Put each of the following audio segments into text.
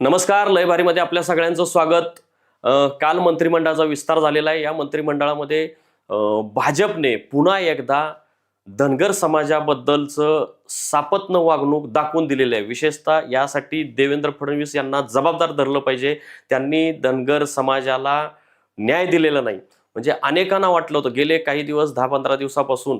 नमस्कार लयबारीमध्ये आपल्या सगळ्यांचं स्वागत. काल मंत्रिमंडळाचा विस्तार झालेला आहे. या मंत्रिमंडळामध्ये भाजपने पुन्हा एकदा धनगर समाजाबद्दलचं सापत्न वागणूक दाखवून दिलेली आहे. विशेषतः यासाठी देवेंद्र फडणवीस यांना जबाबदार धरलं पाहिजे. त्यांनी धनगर समाजाला न्याय दिलेला नाही. म्हणजे अनेकांना वाटलं होतं गेले काही दिवस दहा पंधरा दिवसापासून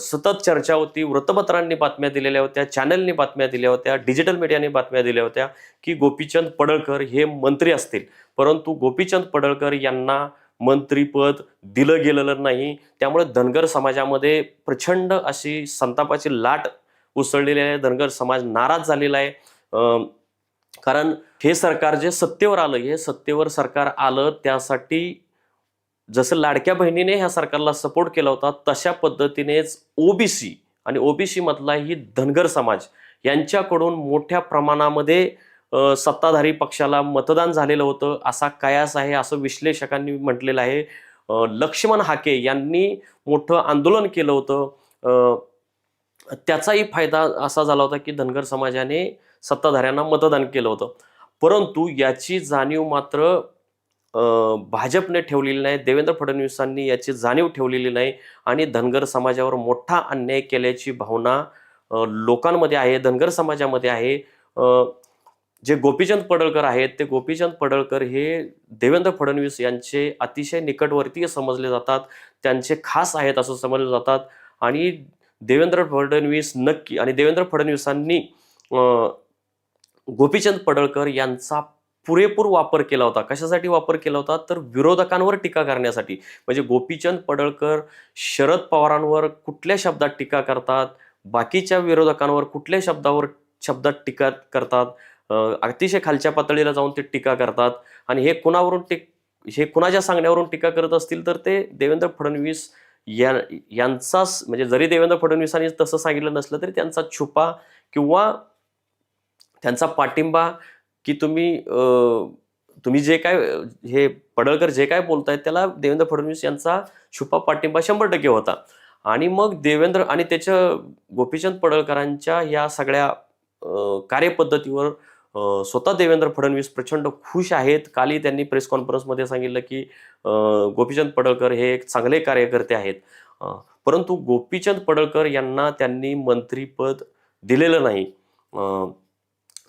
सतत चर्चा होती वृत्तपत्रांनी बातम्या दिलेल्या होत्या चॅनलनी बातम्या दिल्या होत्या डिजिटल मीडियाने बातम्या दिल्या होत्या की गोपीचंद पडळकर हे मंत्री असतील. परंतु गोपीचंद पडळकर यांना मंत्रीपद दिलं गेलेलं नाही. त्यामुळे धनगर समाजामध्ये प्रचंड अशी संतापाची लाट उसळलेली आहे. धनगर समाज नाराज झालेला आहे. कारण हे सरकार जे सत्तेवर आलं हे सत्तेवर सरकार आलं त्यासाठी जसं लाडक्या बहिणीने ह्या सरकारला सपोर्ट केला होता तशा पद्धतीनेच ओबीसी आणि ओबीसी मधला ही धनगर समाज यांच्याकडून मोठ्या प्रमाणामध्ये सत्ताधारी पक्षाला मतदान झालेलं होतं. असा कयास आहे असं विश्लेषकांनी म्हटलेलं आहे. लक्ष्मण हाके यांनी मोठं आंदोलन केलं होतं. त्याचाही फायदा असा झाला होता की धनगर समाजाने सत्ताधाऱ्यांना मतदान केलं होतं. परंतु याची जाणीव मात्र भाजपने ठेवलेली नाही देवेंद्र फडणवीसांनी याची जाणीव ठेवलेली नाही आणि धनगर समाजावर मोठा अन्याय केल्याची भावना लोकांमध्ये आहे धनगर समाजामध्ये आहे. जे गोपीचंद पडळकर आहेत ते गोपीचंद पडळकर हे देवेंद्र फडणवीस यांचे अतिशय निकटवर्तीय समजले जातात त्यांचे खास आहेत असं समजले जातात आणि देवेंद्र फडणवीस नक्की आणि देवेंद्र फडणवीसांनी गोपीचंद पडळकर यांचा पुरेपूर वापर केला होता. कशासाठी वापर केला होता? तर विरोधकांवर टीका करण्यासाठी. म्हणजे गोपीचंद पडळकर शरद पवारांवर कुठल्या शब्दात टीका करतात? बाकीच्या विरोधकांवर कुठल्या शब्दावर शब्दात टीका करतात? अतिशय खालच्या पातळीला जाऊन ते टीका करतात. आणि हे कुणावरून टीक हे कुणाच्या सांगण्यावरून टीका करत असतील तर ते देवेंद्र फडणवीस या यांचाच म्हणजे जरी देवेंद्र फडणवीसांनी तसं सांगितलं नसलं तरी त्यांचा छुपा किंवा त्यांचा पाठिंबा की तुम्ही तुम्ही जे काय हे पडळकर जे काय बोलतायत त्याला देवेंद्र फडणवीस यांचा छुपा पाठिंबा शंभर टक्के होता. आणि मग देवेंद्र आणि त्याच्या गोपीचंद पडळकरांच्या या सगळ्या कार्यपद्धतीवर स्वतः देवेंद्र फडणवीस प्रचंड खुश आहेत. काली त्यांनी प्रेस कॉन्फरन्समध्ये सांगितलं की गोपीचंद पडळकर हे एक चांगले कार्यकर्ते आहेत. परंतु गोपीचंद पडळकर यांना त्यांनी मंत्रीपद दिलेलं नाही.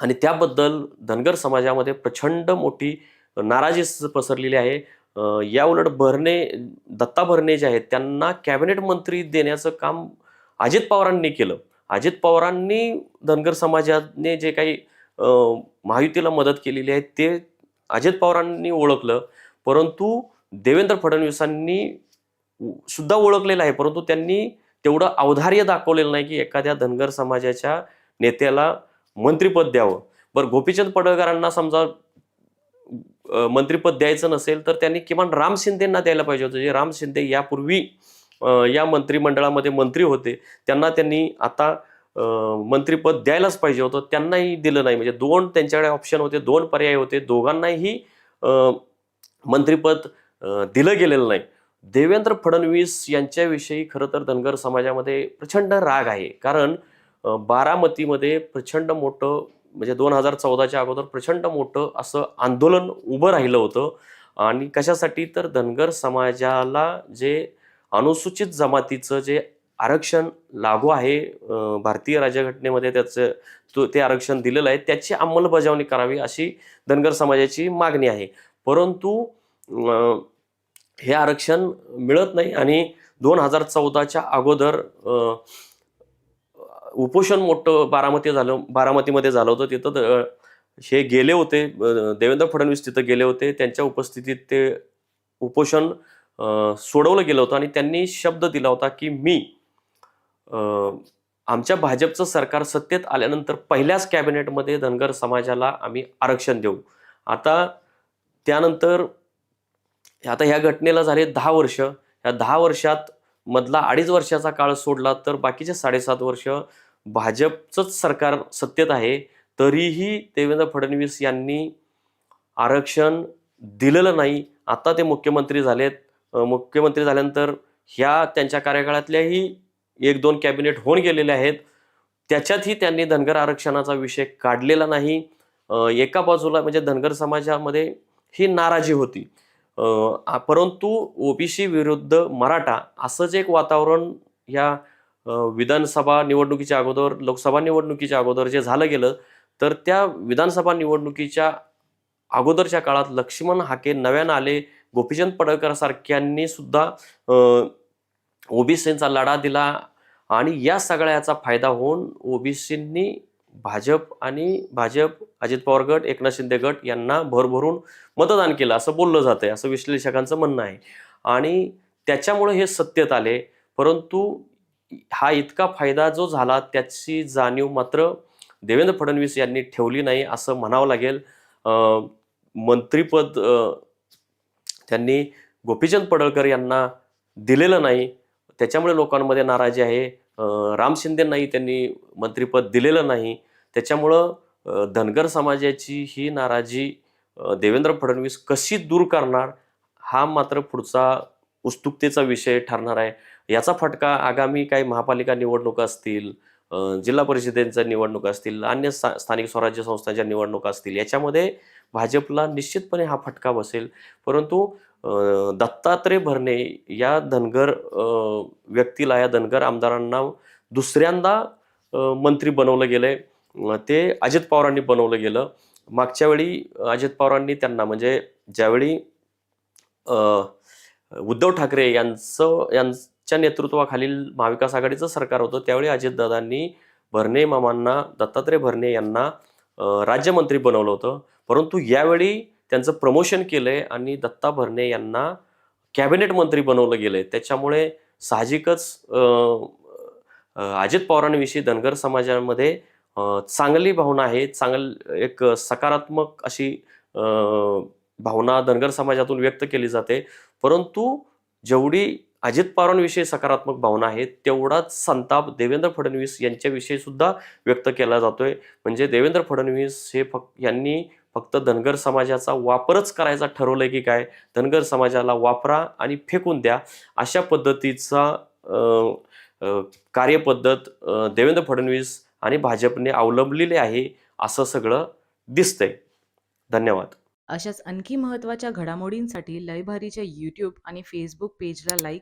आणि त्याबद्दल धनगर समाजामध्ये प्रचंड मोठी नाराजी स- पसरलेली आहे. या उलट भरणे दत्ता भरणे जे आहेत त्यांना कॅबिनेट मंत्री देण्याचं काम अजित पवारांनी केलं. अजित पवारांनी धनगर समाजाने जे काही महायुतीला मदत केलेली आहे ते अजित पवारांनी ओळखलं. परंतु देवेंद्र फडणवीसांनी सुद्धा ओळखलेलं आहे. परंतु त्यांनी तेवढं औदार्य दाखवलेलं नाही की एखाद्या धनगर समाजाच्या नेत्याला मंत्रीपद द्यावं. बरं गोपीचंद पडळकरांना समजा मंत्रीपद द्यायचं नसेल तर त्यांनी किमान राम शिंदेंना द्यायला पाहिजे होतं. जे राम शिंदे यापूर्वी या मंत्रिमंडळामध्ये मंत्री होते त्यांना त्यांनी आता मंत्रीपद द्यायलाच पाहिजे होतं. त्यांनाही दिलं नाही. म्हणजे दोन त्यांच्याकडे ऑप्शन होते दोन पर्याय होते. दोघांनाही मंत्रीपद दिलं गेलेलं नाही. देवेंद्र फडणवीस यांच्याविषयी खरं तर धनगर समाजामध्ये प्रचंड राग आहे. कारण बारामतीमध्ये प्रचंड मोठं म्हणजे दोन हजार चौदाच्या अगोदर प्रचंड मोठं असं आंदोलन उभं राहिलं होतं. आणि कशासाठी? तर धनगर समाजाला जे अनुसूचित जमातीचं जे आरक्षण लागू आहे भारतीय राज्यघटनेमध्ये त्याचं तो ते आरक्षण दिलेलं आहे त्याची अंमलबजावणी करावी अशी धनगर समाजाची मागणी आहे. परंतु हे आरक्षण मिळत नाही आणि दोन हजार चौदाच्या अगोदर उपोषण मोठं बारामती झालं बारामतीमध्ये झालं होतं. तिथं द- हे गेले होते देवेंद्र फडणवीस तिथं गेले होते. त्यांच्या उपस्थितीत ते उपोषण सोडवलं गेलं होतं आणि त्यांनी शब्द दिला होता की मी आमच्या भाजपचं सरकार सत्तेत आल्यानंतर पहिल्याच कॅबिनेटमध्ये धनगर समाजाला आम्ही आरक्षण देऊ. आता त्यानंतर आता ह्या घटनेला झाले दहा वर्ष. या दहा वर्षात मधला अडीच वर्षाचा काळ सोडला तर बाकीचे साडेसात वर्ष भाजपचंच सरकार सत्तेत आहे तरीही देवेंद्र फडणवीस यांनी आरक्षण दिलेलं नाही. आता ते मुख्यमंत्री झालेत. मुख्यमंत्री झाल्यानंतर ह्या त्यांच्या कार्यकाळातल्याही एक दोन कॅबिनेट होऊन गेलेले आहेत. त्याच्यातही त्यांनी धनगर आरक्षणाचा विषय काढलेला नाही. एका बाजूला म्हणजे धनगर समाजामध्ये ही नाराजी होती. परंतु ओबीसी विरुद्ध मराठा असंच एक वातावरण या विधानसभा निवडणुकीच्या अगोदर लोकसभा निवडणुकीच्या अगोदर जे झालं गेलं तर त्या विधानसभा निवडणुकीच्या अगोदरच्या काळात लक्ष्मण हाके नव्यानं आले. गोपीचंद पडळकर सारख्यांनी सुद्धा ओबीसींचा लढा दिला आणि या सगळ्याचा फायदा होऊन ओबीसींनी भाजप आणि भाजप अजित पवार गट एकनाथ शिंदे गट यांना भरभरून मतदान केलं. असं बोललं जातं आहे असं विश्लेषकांचं म्हणणं आहे. आणि त्याच्यामुळे हे सत्तेत आले. परंतु हा इतका फायदा जो झाला त्याची जाणीव मात्र देवेंद्र फडणवीस यांनी ठेवली नाही असं म्हणावं लागेल. मंत्रीपद त्यांनी गोपीचंद पडळकर यांना दिलेलं नाही. त्याच्यामुळे लोकांमध्ये नाराजी आहे. राम शिंदेंनाही त्यांनी मंत्रिपद दिलेलं नाही. त्याच्यामुळं धनगर समाजाची ही नाराजी देवेंद्र फडणवीस कशी दूर करणार हा मात्र पुढचा उत्सुकतेचा विषय ठरणार आहे. याचा फटका आगामी काही महापालिका निवडणुका असतील जिल्हा परिषदेच्या निवडणुका असतील अन्य स्थानिक स्वराज्य संस्थांच्या निवडणुका असतील याच्यामध्ये भाजपला निश्चितपणे हा फटका बसेल. परंतु दत्तात्रय भरणे या धनगर व्यक्तीला या धनगर आमदारांना दुसऱ्यांदा मंत्री बनवलं गेलंय. ते अजित पवारांनी बनवलं गेलं. मागच्या वेळी अजित पवारांनी त्यांना म्हणजे ज्यावेळी उद्धव ठाकरे यांचं यां च्या नेतृत्वाखालील महाविकास आघाडीचं सरकार होतं. त्यावेळी अजितदादांनी भरणे मामांना दत्तात्रय भरणे यांना राज्यमंत्री बनवलं होतं. परंतु यावेळी त्यांचं प्रमोशन केलंय आणि दत्ता भरणे यांना कॅबिनेट मंत्री बनवलं गेलंय. त्याच्यामुळे साहजिकच अजित पवारांविषयी धनगर समाजामध्ये चांगली भावना आहे. चांगल एक सकारात्मक अशी भावना धनगर समाजातून व्यक्त केली जाते. परंतु जेवढी अजित पवारांविषयी सकारात्मक भावना आहे तेवढाच संताप देवेंद्र फडणवीस यांच्याविषयी सुद्धा व्यक्त केला जातोय. म्हणजे देवेंद्र फडणवीस हे फक्त यांनी फक्त धनगर समाजाचा वापरच करायचा ठरवलंय की काय? धनगर समाजाला वापरा आणि फेकून द्या. अशा पद्धतीचा कार्यपद्धत देवेंद्र फडणवीस आणि भाजपने अवलंबलेले आहे असं सगळं दिसतंय. धन्यवाद. अशाच आणखी महत्त्वाच्या घडामोडींसाठी लयभारीच्या यूट्यूब आणि फेसबुक पेजला लाईक